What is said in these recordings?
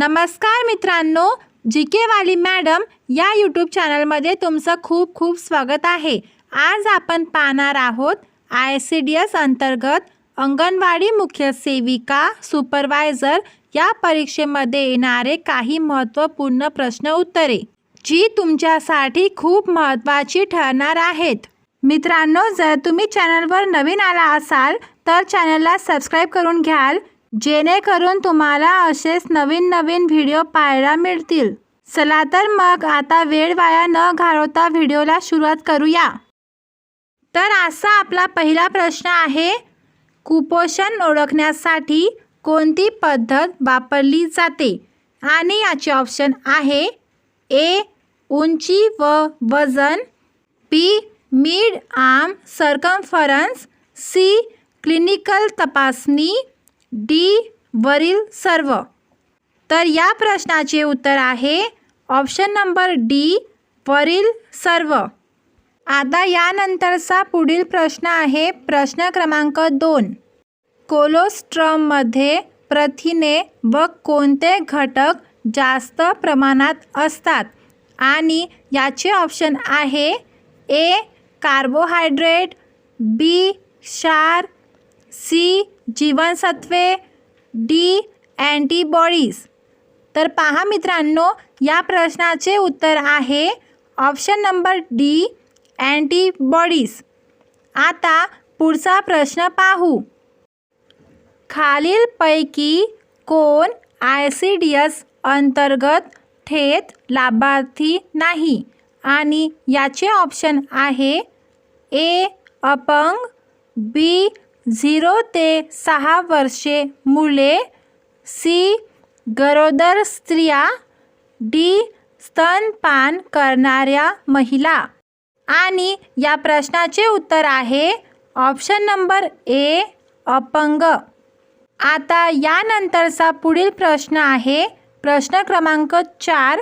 नमस्कार मित्रांनो जी के वाली मॅडम या यूट्यूब चॅनलमध्ये तुमचं खूप खूप स्वागत आहे. आज आपण पाहणार आहोत आय सी डी एस अंतर्गत अंगणवाडी मुख्य सेविका सुपरवायझर या परीक्षेमध्ये येणारे काही महत्त्वपूर्ण प्रश्न उत्तरे जी तुमच्यासाठी खूप महत्त्वाची ठरणार आहेत. मित्रांनो जर तुम्ही चॅनलवर नवीन आला असाल तर चॅनलला सबस्क्राईब करून घ्याल. जेणेकरून तुम्हाला असेच नवीन नवीन व्हिडिओ पाहायला मिळतील. चला तर मग आता वेळ वाया न घालवता व्हिडिओला सुरुवात करूया. तर असा आपला पहिला प्रश्न आहे कुपोषण ओळखण्यासाठी कोणती पद्धत वापरली जाते? आणि याचे ऑप्शन आहे ए उंची व वजन B mid arm circumference C clinical तपासणी डी वरील सर्व. तर या प्रश्नाचे उत्तर आहे ऑप्शन नंबर डी वरील सर्व. आता यानंतरचा पुढील प्रश्न आहे प्रश्न क्रमांक दोन. कोलोस्ट्रममध्ये प्रथिने व कोणते घटक जास्त प्रमाणात असतात? आणि याचे ऑप्शन आहे ए कार्बोहायड्रेट बी क्षार सी जीवनसत्वे डी अँटीबॉडीज. तर पहा मित्रांनो या प्रश्नाचे उत्तर आहे ऑप्शन नंबर डी अँटीबॉडीज. आता पुढचा प्रश्न पाहू. खालीलपैकी कोण आय सी डी एस अंतर्गत थेट लाभार्थी नाही? आणि याचे ऑप्शन आहे ए अपंग बी झिरो ते सहा वर्षे मुले सी. गरोदर स्त्रिया डी. स्तनपान करणाऱ्या महिला. आणि या प्रश्नाचे उत्तर आहे ऑप्शन नंबर ए अपंग. आता यानंतरचा पुढील प्रश्न आहे प्रश्न क्रमांक चार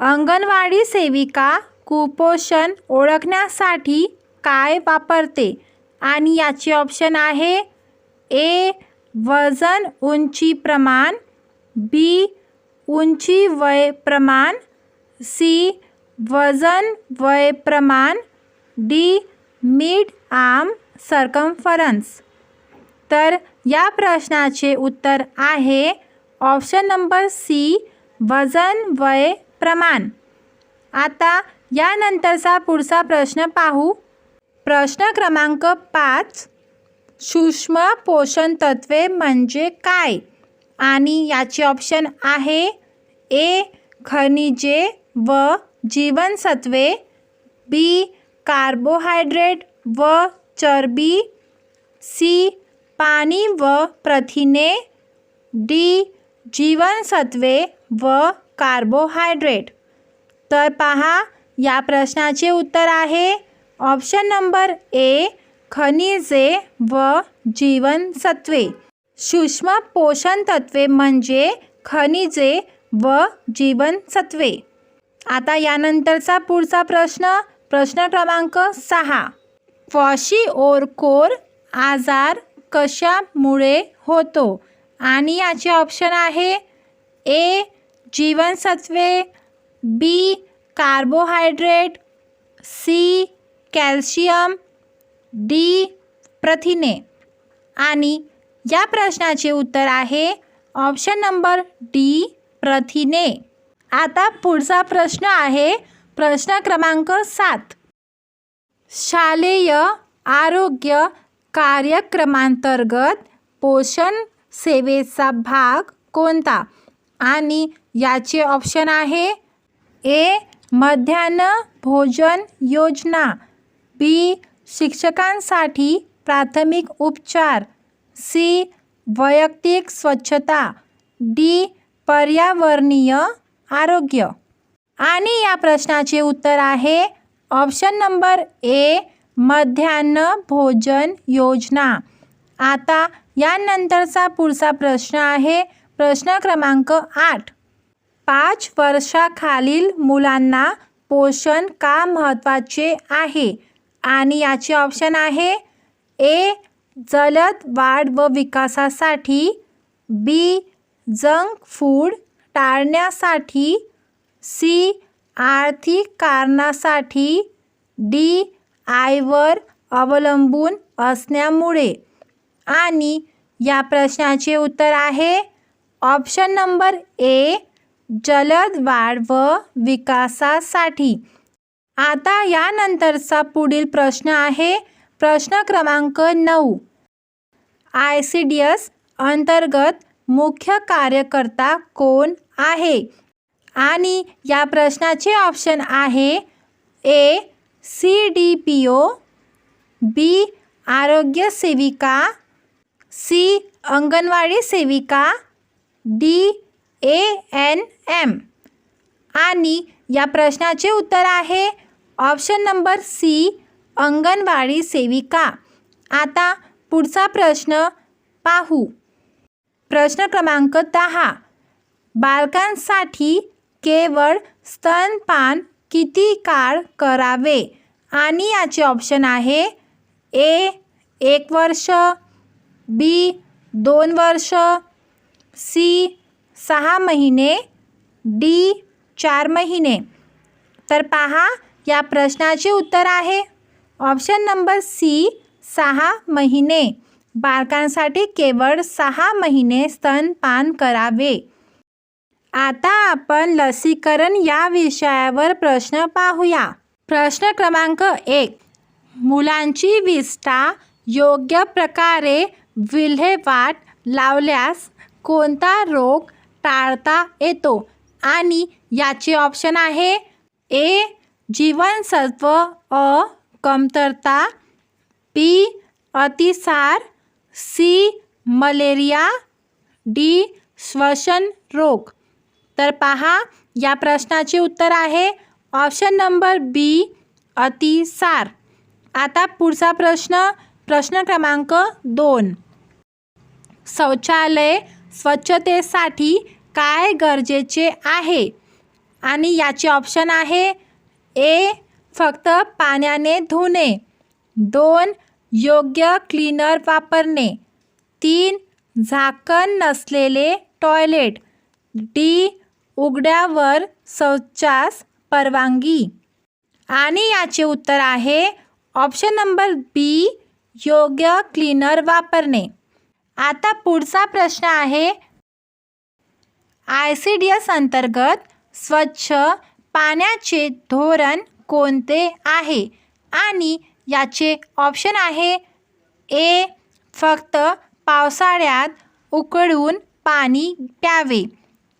अंगणवाडी सेविका कुपोषण ओळखण्यासाठी काय वापरते? आणि याचे ऑप्शन आहे ए वजन उंची प्रमाण बी उंची वय प्रमाण सी वजन वय प्रमाण डी मिड आर्म सर्कम्फरन्स तर या प्रश्नाचे उत्तर आहे ऑप्शन नंबर सी वजन वय प्रमाण. आता यानंतरचा पुढचा प्रश्न पाहू. प्रश्न क्रमांक पाच सूक्ष्म पोषण तत्वे म्हणजे काय? आणि याचे ऑप्शन आहे ए खनिजे व जीवनसत्वे बी कार्बोहायड्रेट व चरबी सी पाणी व प्रथिने डी जीवनसत्वे व कार्बोहायड्रेट तर पहा या प्रश्नाचे उत्तर आहे. ऑप्शन नंबर ए खनिजे व जीवनसत्वे सूक्ष्म पोषण तत्वे म्हणजे खनिजे व जीवनसत्वे आता यानंतरचा पुढचा प्रश्न प्रश्न क्रमांक सहा. फॉशी ओरकोर आजार कशामुळे होतो? आणि याचे ऑप्शन आहे ए जीवनसत्वे B carbohydrate C calcium D प्रथिने. आणि या प्रश्नाचे उत्तर आहे ऑप्शन नंबर डी प्रथिने. आता पुढचा प्रश्न आहे प्रश्न क्रमांक सात. शालेय आरोग्य कार्यक्रमांतर्गत पोषण सेवेचा भाग कोणता? आणि याचे ऑप्शन आहे ए मध्यान्ह भोजन योजना. बी. शिक्षकांसाठी प्राथमिक उपचार. सी. वैयक्तिक स्वच्छता. डी. पर्यावरणीय आरोग्य. आणि या प्रश्नाचे उत्तर आहे ऑप्शन नंबर ए मध्यान्ह भोजन योजना. आता यानंतरचा पुढचा प्रश्न आहे प्रश्न क्रमांक आठ. पाच वर्षाखालील मुलांना पोषण का महत्त्वाचे आहे? आणि याचे ऑप्शन आहे ए जलद वाढ व विकासासाठी बी जंक फूड टाळण्यासाठी सी आर्थिक कारणासाठी डी आयवर अवलंबून असण्यामुळे. आणि या प्रश्नाचे उत्तर आहे ऑप्शन नंबर ए जलद वाढ व विकासासाठी. आता यानंतरचा पुढील प्रश्न आहे. प्रश्न क्रमांक नऊ. आय सी डी एस अंतर्गत मुख्य कार्यकर्ता कोण आहे? आणि या प्रश्नाचे ऑप्शन आहे. A C D P O B आरोग्य सेविका सी अंगणवाडी सेविका डी ए एन एम. आणि या प्रश्नाचे उत्तर आहे. ऑप्शन नंबर सी अंगणवाडी सेविका. आता पुढचा प्रश्न पाहू. प्रश्न क्रमांक दहा. बालकांसाठी केवळ स्तनपान किती काळ करावे? आणि याचे ऑप्शन आहे ए एक वर्ष बी दोन वर्ष सी सहा महिने डी चार महिने. तर पहा या प्रश्नाचे उत्तर आहे. ऑप्शन नंबर सी सहा महिने. बालकांसाठी केवळ सहा महिने स्तनपान करावे. आता आपण लसीकरण या विषयावर प्रश्न पाहूया. प्रश्न क्रमांक एक मुलांची विष्ठा योग्य प्रकारे विल्हेवाट लावल्यास कोणता रोग टाळता येतो? आणि याचे ऑप्शन आहे ए जीवनसत्व अ कमतरता बी अतिसार सी मलेरिया डी श्वसन रोग. तर पहा या प्रश्नाचे उत्तर आहे ऑप्शन नंबर बी अतिसार. आता पुढचा प्रश्न प्रश्न क्रमांक दोन. शौचालय स्वच्छतेसाठी काय गरजेचे आहे? आणि याचे ऑप्शन आहे ए फक्त पाण्याने धुणे. दोन योग्य क्लीनर वापरणे. तीन झाकण नसलेले टॉयलेट. डी उघड्यावर शौचास परवानगी. आणि याचे उत्तर आहे ऑप्शन नंबर बी योग्य क्लीनर वापरणे. आता पुढचा प्रश्न आहे आय सी डी एस अंतर्गत स्वच्छ पाण्याचे धोरण कोणते आहे? आणि याचे ऑप्शन आहे ए फक्त पावसाळ्यात उकळून पाणी प्यावे.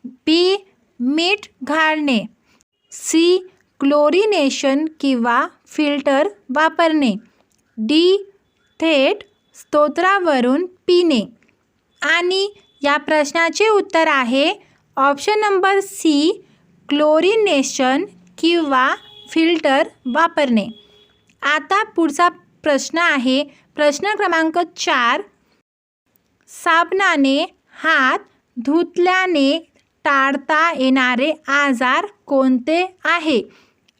बी मीठ घालणे. सी क्लोरिनेशन किंवा फिल्टर वापरणे. डी थेट स्तोत्रावरून पिणे. आणि या प्रश्नाचे उत्तर आहे ऑप्शन नंबर सी क्लोरिनेशन किंवा फिल्टर वापरणे. आता पुढचा प्रश्न आहे. प्रश्न क्रमांक चार. साबणाने हात धुतल्याने टाळता येणारे आजार कोणते आहे?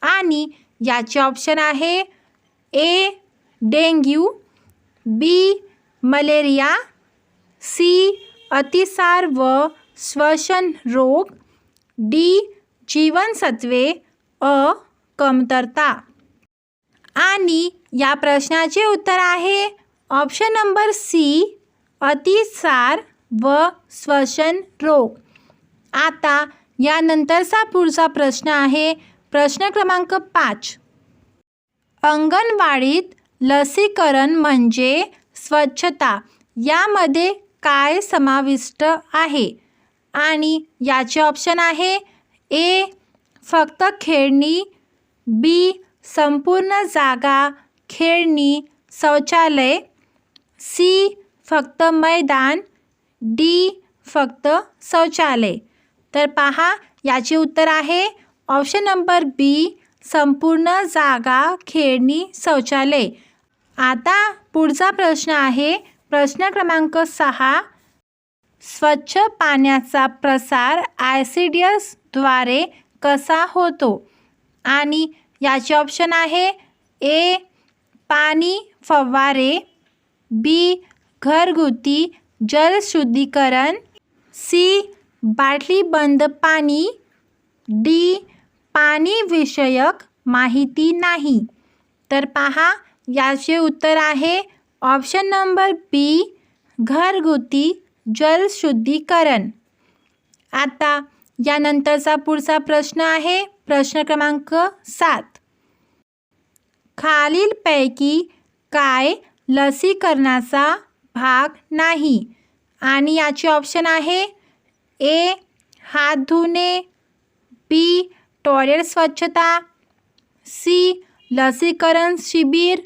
आणि याचे ऑप्शन आहे A dengue B malaria C अतिसार व श्वसन रोग डी जीवनसत्वे अ कमतरता. आणि या प्रश्नाचे उत्तर आहे ऑप्शन नंबर सी अतिसार व श्वसन रोग. आता यानंतरचा पुढचा प्रश्न आहे प्रश्न क्रमांक पाच. अंगणवाडीत लसीकरण म्हणजे स्वच्छता यामध्ये काय समाविष्ट आहे? आणि याचे ऑप्शन आहे ए फक्त खेळणी. बी संपूर्ण जागा खेळणी शौचालय. सी फक्त मैदान. डी फक्त शौचालय. तर पहा याचे उत्तर आहे. ऑप्शन नंबर बी संपूर्ण जागा खेळणी शौचालय. आता पुढचा प्रश्न आहे. प्रश्न क्रमांक सहा स्वच्छ पाण्याचा प्रसार आय द्वारे कसा होतो? आणि याचे ऑप्शन आहे ए पाणी फवारे बी घरगुती जलशुद्धीकरण सी बाटली बंद पाणी डी पाणीविषयक माहिती नाही. तर पहा याचे उत्तर आहे ऑप्शन नंबर बी घरगुती जलशुद्धीकरण आता यानंतरचा पुढचा प्रश्न आहे. प्रश्न क्रमांक सात. खालीलपैकी काय लसीकरणाचा भाग नाही? आणि याचे ऑप्शन आहे. ए हात धुणे. बी टॉयलेट स्वच्छता. सी लसीकरण शिबिर.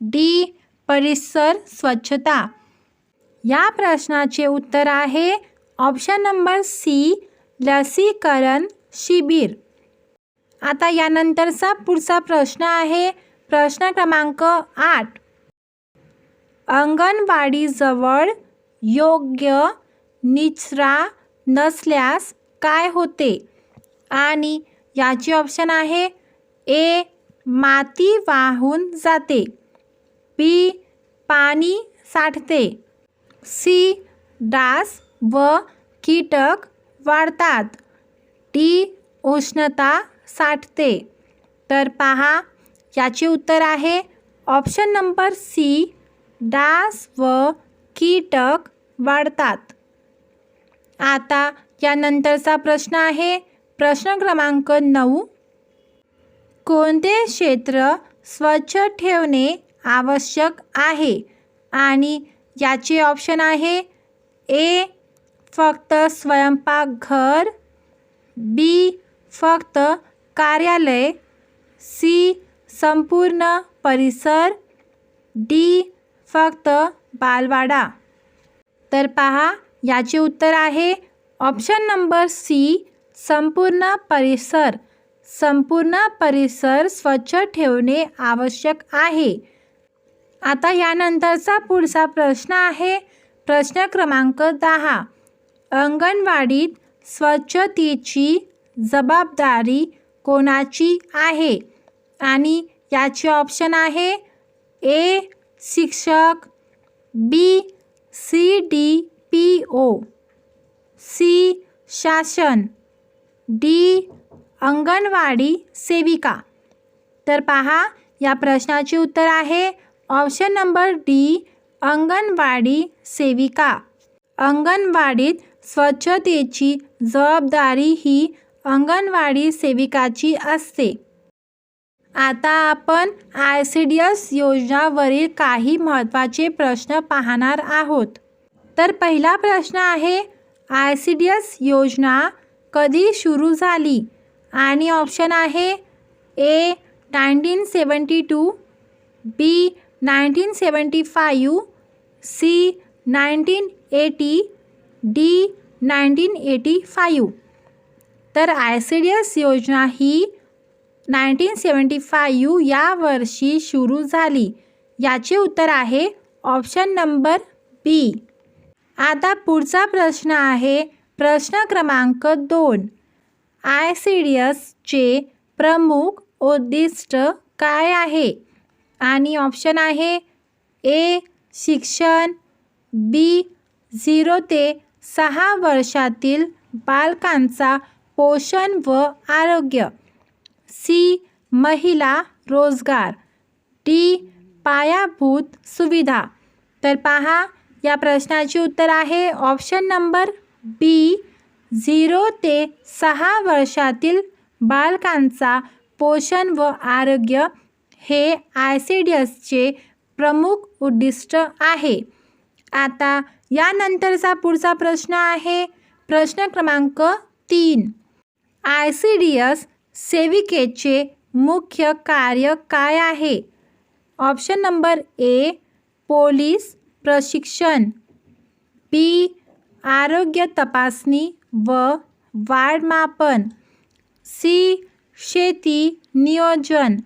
डी परिसर स्वच्छता. या प्रश्नाचे उत्तर आहे. ऑप्शन नंबर सी लसीकरण शिबिर. आता यानंतरचा पुढचा प्रश्न आहे प्रश्न क्रमांक आठ. अंगणवाडीजवळ योग्य निचरा नसल्यास काय होते? आणि याचे ऑप्शन आहे ए. माती वाहून जाते. बी. पाणी साठते. सी. डास व कीटक वाढतात. डी उष्णता साठते. तर पहा याचे उत्तर आहे ऑप्शन नंबर सी डास व कीटक वाढतात. आता यानंतरचा प्रश्न आहे प्रश्न क्रमांक नऊ. कोणते क्षेत्र स्वच्छ ठेवणे आवश्यक आहे? आणि याचे ऑप्शन आहे ए फक्त स्वयंपाकघर बी फक्त कार्यालय सी संपूर्ण परिसर डी फक्त बालवाडा. तर पहा याचे उत्तर आहे. ऑप्शन नंबर सी संपूर्ण परिसर. संपूर्ण परिसर स्वच्छ ठेवणे आवश्यक आहे. आता यानंतरचा पुढचा प्रश्न आहे. प्रश्न क्रमांक दहा. अंगणवाडीत स्वच्छतेची जबाबदारी कोणाची आहे? आणि याचे ऑप्शन आहे ए शिक्षक B C D P O C शासन डी अंगणवाडी सेविका. तर पहा या प्रश्नाचे उत्तर आहे ऑप्शन नंबर डी अंगणवाडी सेविका. अंगणवाडीत स्वच्छतेची जबाबदारी ही अंगणवाडी सेविकाची असते. आता आपण आय सी डी एस योजनावरील काही महत्त्वाचे प्रश्न पाहणार आहोत. तर पहिला प्रश्न आहे आय सी डी एस योजना कधी सुरू झाली? आणि ऑप्शन आहे A nineteen seventy two B nineteen seventy five C nineteen eighty D nineteen eighty five. तर आय सी डी एस योजना ही नाईन्टीन सेवन्टी फाईव्ह या वर्षी सुरू झाली. याचे उत्तर आहे ऑप्शन नंबर बी. आता पुढचा प्रश्न आहे प्रश्न क्रमांक दोन. आय सी डी एसचे प्रमुख उद्दिष्ट काय आहे? आणि ऑप्शन आहे ए शिक्षण बी झिरो ते सहा वर्षातील बालकांचा पोषण व आरोग्य. सी. महिला रोजगार. डी. पायाभूत सुविधा. तर पहा या प्रश्नाचे उत्तर आहे. ऑप्शन नंबर बी. झिरो ते सहा वर्षातील बालकांचा पोषण व आरोग्य हे आय सी डी एसचे प्रमुख उद्दिष्ट आहे. आता यानंतरचा पुढचा प्रश्न आहे. प्रश्न क्रमांक तीन. आय सी डी एस सेविकेचे मुख्य कार्य काय आहे? ऑप्शन नंबर ए पोलीस प्रशिक्षण. बी आरोग्य तपासणी व वाढमापन सी शेती नियोजन.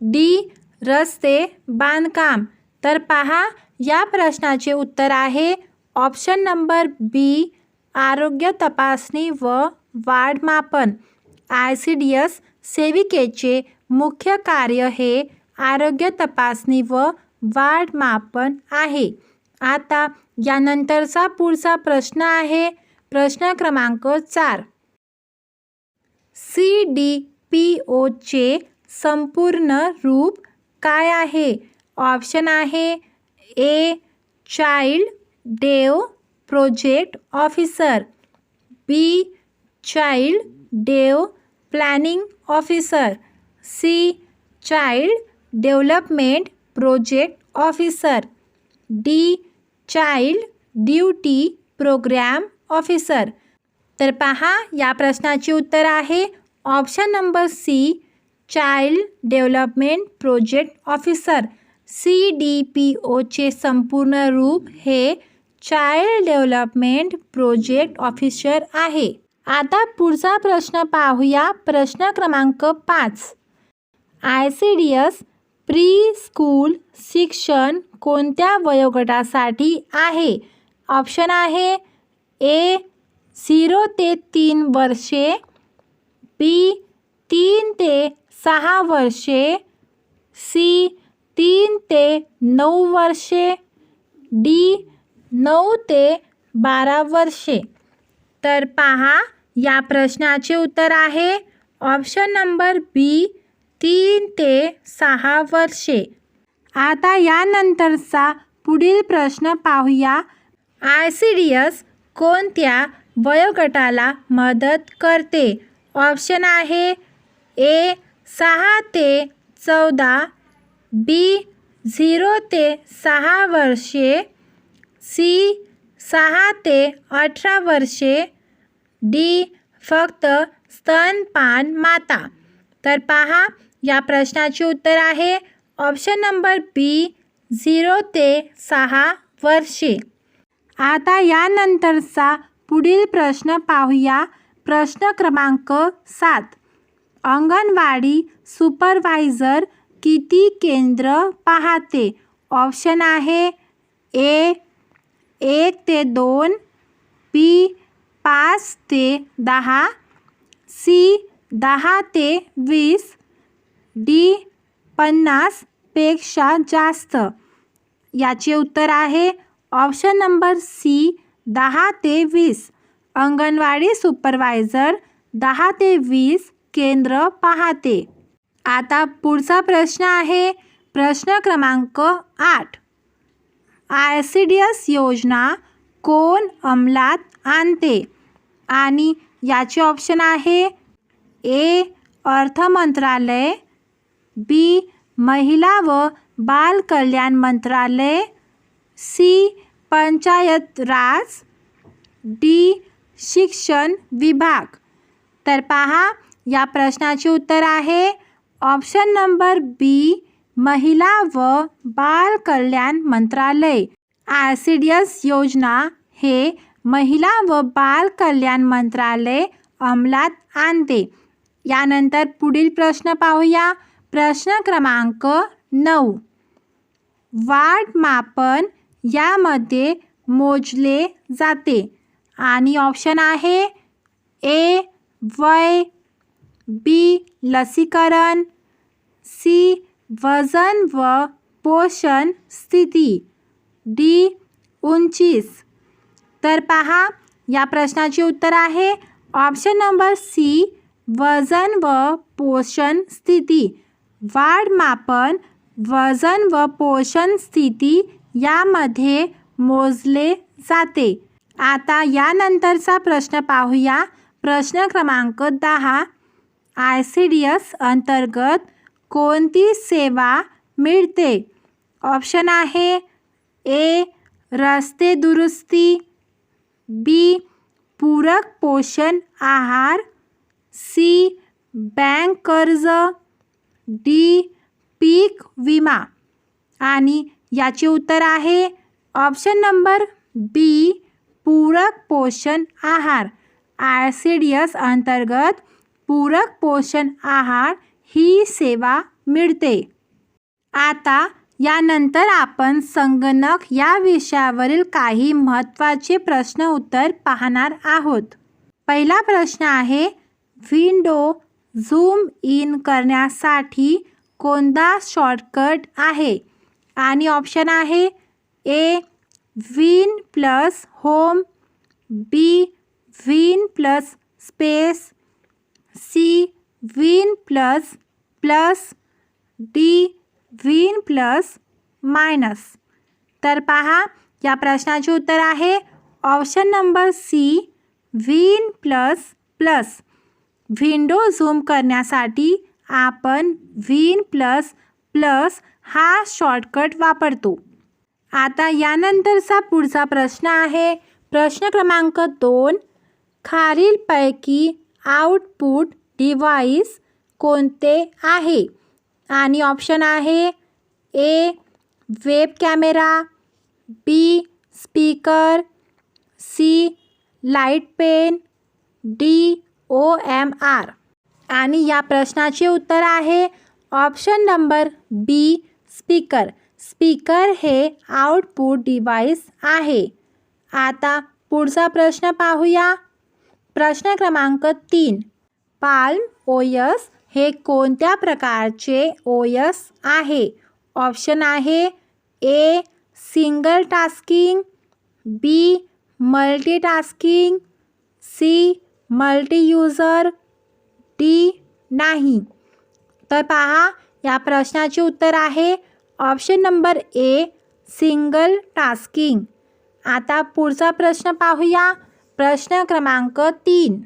डी रस्ते बांधकाम. तर पहा या प्रश्नाचे उत्तर आहे. ऑप्शन नंबर बी आरोग्य तपासणी व वाढमापन आय सी डी एस सेविकेचे मुख्य कार्य हे आरोग्य तपासणी व वाढमापन आहे. आता यानंतरचा पुढचा प्रश्न आहे. प्रश्न क्रमांक चार. सी डी पी ओचे संपूर्ण रूप काय आहे? ऑप्शन आहे A child dev project officer B child dev planning officer C child development project officer D child duty programme officer. तर पहा या प्रश्नाचे उत्तर आहे. Option number C child development project officer. C D P ओचे संपूर्ण रूप हे चाइल्ड डेव्हलपमेंट प्रोजेक्ट ऑफिसर आहे. आता पुढचा प्रश्न पाहूया. प्रश्न क्रमांक पाच. I C D S pre school शिक्षण कोणत्या वयोगटासाठी आहे? ऑप्शन आहे ए झिरो ते तीन वर्षे बी तीन ते सहा वर्षे सी तीन ते नऊ वर्षे डी नऊ ते बारा वर्षे. तर पहा या प्रश्नाचे उत्तर आहे. ऑप्शन नंबर बी तीन ते सहा वर्षे. आता यानंतरचा पुढील प्रश्न पाहूया. आय सी डी एस कोणत्या वयोगटाला मदत करते? ऑप्शन आहे ए सहा ते चौदा बी झिरो ते सहा वर्षे सी सहा ते अठरा वर्षे. डी फक्त स्तनपान माता. तर पहा या प्रश्नाचे उत्तर आहे. ऑप्शन नंबर बी झिरो ते सहा वर्षे. आता यानंतरचा पुढील प्रश्न पाहूया. प्रश्न क्रमांक सात. अंगणवाडी सुपरवायझर किती केंद्र पाहते? ऑप्शन आहे ए एक ते दोन बी पाच ते दहा सी दहा ते वीस डी पन्नासपेक्षा जास्त. याचे उत्तर आहे ऑप्शन नंबर सी दहा ते वीस. अंगणवाडी सुपरवायझर दहा ते वीस केंद्र पाहते. आता पुढचा प्रश्न आहे प्रश्न क्रमांक आठ. आय सी डी एस योजना कोण अंमलात आणते? आणि याचे ऑप्शन आहे ए अर्थ मंत्रालय बी महिला व बाल कल्याण मंत्रालय सी पंचायत राज डी शिक्षण विभाग. तर पहा या प्रश्नाचे उत्तर आहे. ऑप्शन नंबर बी महिला व बाल कल्याण मंत्रालय आसिडियस सी डी एस योजना हे महिला व बाल कल्याण मंत्रालय अंमलात आणते. यानंतर पुढील प्रश्न पाहूया. प्रश्न क्रमांक नऊ. वाढ मापन यामध्ये मोजले जाते. आणि ऑप्शन आहे ए वय बी लसीकरण सी वजन व पोषण स्थिती. डी. उंचीस. तर पहा या प्रश्नाचे उत्तर आहे. ऑप्शन नंबर सी वजन व पोषण स्थिती. वाढ मापन वजन व पोषण स्थिती यामध्ये मोजले जाते. आता यानंतरचा प्रश्न पाहूया. प्रश्न क्रमांक दहा आय सी डी एस अंतर्गत कोणती सेवा मिळते? ऑप्शन आहे ए रस्ते दुरुस्ती बी पूरक पोषण आहार सी बँक कर्ज डी पीक विमा. आणि याचे उत्तर आहे ऑप्शन नंबर बी पूरक पोषण आहार. आर सी डी एस अंतर्गत पूरक पोषण आहार ही सेवा मिळते. आता यानंतर आपण संगणक या विषयावरील काही महत्त्वाचे प्रश्न उत्तर पाहणार आहोत. पहिला प्रश्न आहे विंडो झूम इन करण्यासाठी कोणता शॉर्टकट आहे? आणि ऑप्शन आहे A win plus home B win plus space C win plus plus D win plus minus. तर पहा या प्रश्नाचे उत्तर आहे option number C win plus plus. Window zoom करण्यासाठी आपण विन प्लस प्लस हा शॉर्टकट वापरतो. आता यानंतरचा पुढचा प्रश्न आहे. प्रश्न क्रमांक दोन खालीलपैकी आउटपुट डिव्हाइस कोणते आहे? आणि ऑप्शन आहे A web camera B speaker C light pen D O M R आणि या प्रश्नाचे उत्तर आहे option number B speaker speaker हे आउटपुट डिव्हाइस आहे. आता पुढचा प्रश्न पाहूया. प्रश्न क्रमांक तीन. पाल्म ओ यस हे कोणत्या प्रकारचे ओ आहे? ऑप्शन आहे A single tasking B multitasking C multi user D नाही. तर पहा या प्रश्नाचे उत्तर आहे option number A single tasking. आता पुढचा प्रश्न पाहूया. प्रश्न क्रमांक तीन.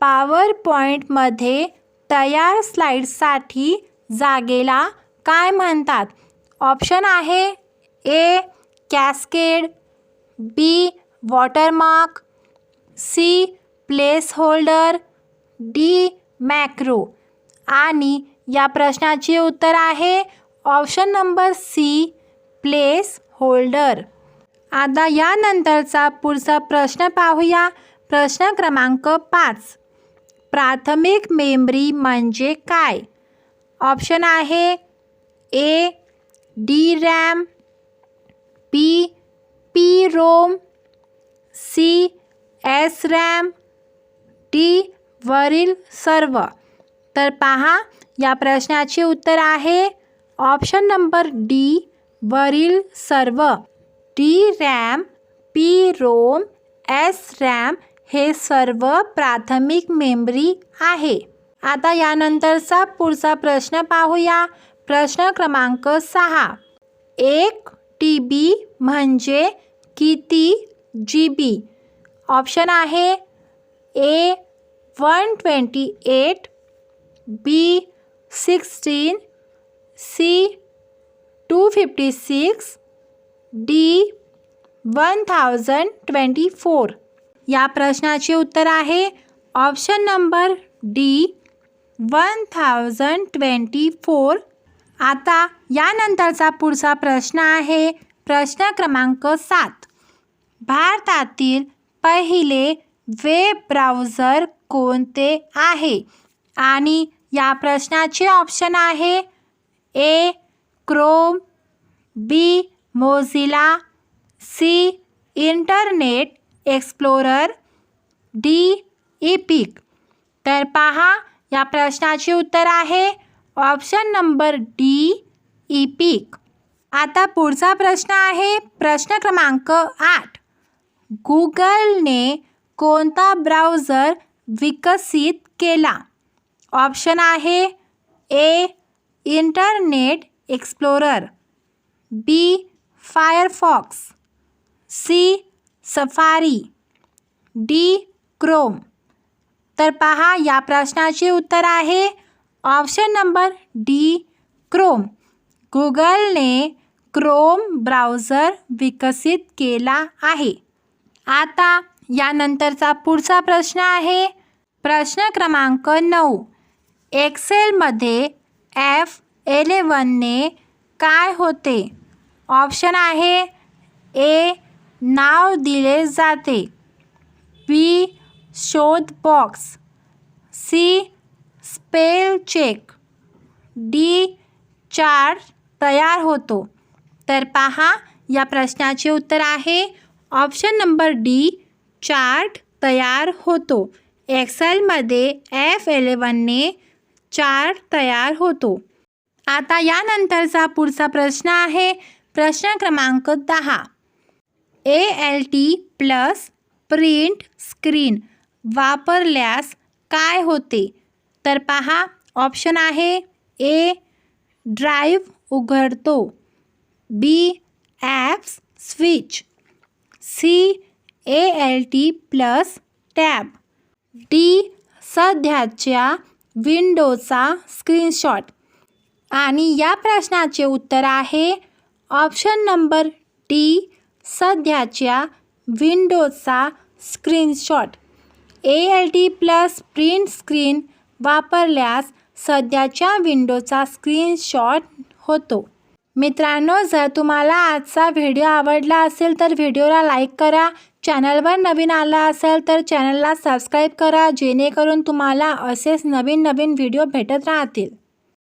पॉवर पॉईंटमध्ये तयार स्लाईडसाठी जागेला काय म्हणतात? ऑप्शन आहे A cascade B watermark C placeholder D macro. आणि या प्रश्नाचे उत्तर आहे option number C place holder आता यानंतरचा पुढचा प्रश्न पाहूया. प्रश्न क्रमांक पाच. प्राथमिक मेमरी म्हणजे काय? ऑप्शन आहे A D RAM P P ROM C S RAM D वरील सर्व. तर पहा या प्रश्नाचे उत्तर आहे ऑप्शन नंबर डी वरील सर्व. D RAM P ROM S RAM हे सर्व प्राथमिक मेमरी आहे. आता यानंतरचा पुढचा प्रश्न पाहूया. प्रश्न क्रमांक सहा. एक टी बी म्हणजे किती जी बी ऑप्शन आहे A one twenty eight B sixteen C two fifty six D one thousand twenty four. या प्रश्नाचे उत्तर आहे option number D one thousand twenty four आता यानंतरचा पुढचा प्रश्न आहे प्रश्न क्रमांक सात. भारतातील पहिले वेब ब्राउझर कोणते आहे? आणि या प्रश्नाचे ऑप्शन आहे A Chrome B Mozilla C Internet Explorer D Epic तर पहा या प्रश्नाचे उत्तर आहे ऑप्शन नंबर डी इपिक आता पुढचा प्रश्न आहे प्रश्न क्रमांक आठ. गुगलने कोणता ब्राउझर विकसित केला? ऑप्शन आहे A Internet Explorer B Firefox C Safari D. Chrome. तर पहा या प्रश्नाचे उत्तर आहे ऑप्शन नंबर डी. क्रोम. गुगलने क्रोम ब्राउझर विकसित केला आहे. आता यानंतरचा पुढचा प्रश्न आहे. प्रश्न क्रमांक नऊ. एक्सेलमध्ये एफ एलेवनने काय होते? ऑप्शन आहे ए. नाव दिले जाते. बी शोध box C spell check D chart तयार होतो. तर पहा या प्रश्नाचे उत्तर आहे. ऑप्शन नंबर डी चार्ट तयार होतो. एक्सेलमध्ये एफ एलेवनने चार्ट तयार होतो. आता यानंतरचा पुढचा प्रश्न आहे. प्रश्न क्रमांक दहा. A L T plus print screen वापरल्यास काय होते? तर पहा ऑप्शन आहे ए ड्राईव्ह उघडतो. B apps switch C A L T plus tab D सध्याच्या विंडोचा स्क्रीनशॉट आणि या प्रश्नाचे उत्तर आहे ऑप्शन नंबर डी सध्याच्या विंडोचा screenshot. A L T plus print screen वापरल्यास सध्याच्या विंडोचा स्क्रीनशॉट होतो. मित्रांनो जर तुम्हाला आजचा व्हिडिओ आवडला असेल तर व्हिडिओला लाईक करा. चॅनलवर नवीन आला असेल तर चॅनलला सबस्क्राईब करा जेणेकरून तुम्हाला असेच नवीन नवीन व्हिडिओ भेटत राहतील.